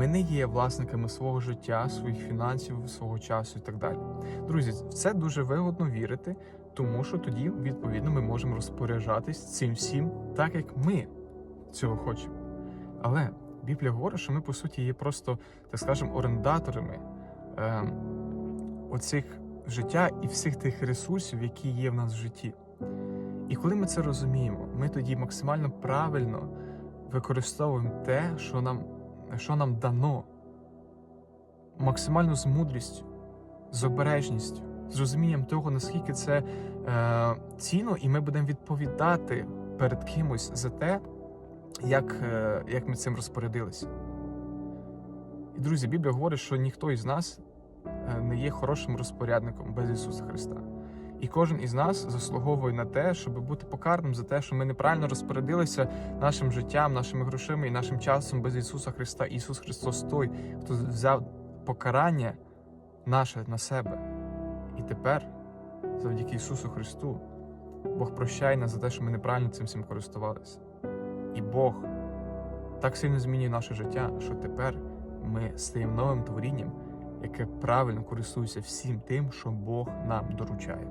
Ми не є власниками свого життя, своїх фінансів, свого часу і так далі. Друзі, в це дуже вигодно вірити, тому що тоді, відповідно, ми можемо розпоряджатись цим всім, так як ми цього хочемо. Але Біблія говорить, що ми по суті є просто, так скажемо, орендаторами е, оцих життя і всіх тих ресурсів, які є в нас в житті. І коли ми це розуміємо, ми тоді максимально правильно використовуємо те, що нам, що нам дано, максимально з мудрістю, з обережністю, з розумінням того, наскільки це е, цінно, і ми будемо відповідати перед кимось за те, як, е, як ми цим розпорядилися. І друзі, Біблія говорить, що ніхто із нас е, не є хорошим розпорядником без Ісуса Христа. І кожен із нас заслуговує на те, щоб бути покараним за те, що ми неправильно розпорядилися нашим життям, нашими грошима і нашим часом без Ісуса Христа. Ісус Христос той, хто взяв покарання наше на себе. І тепер, завдяки Ісусу Христу, Бог прощає нас за те, що ми неправильно цим всім користувалися. І Бог так сильно змінює наше життя, що тепер ми стаємо новим творінням, яке правильно користується всім тим, що Бог нам доручає.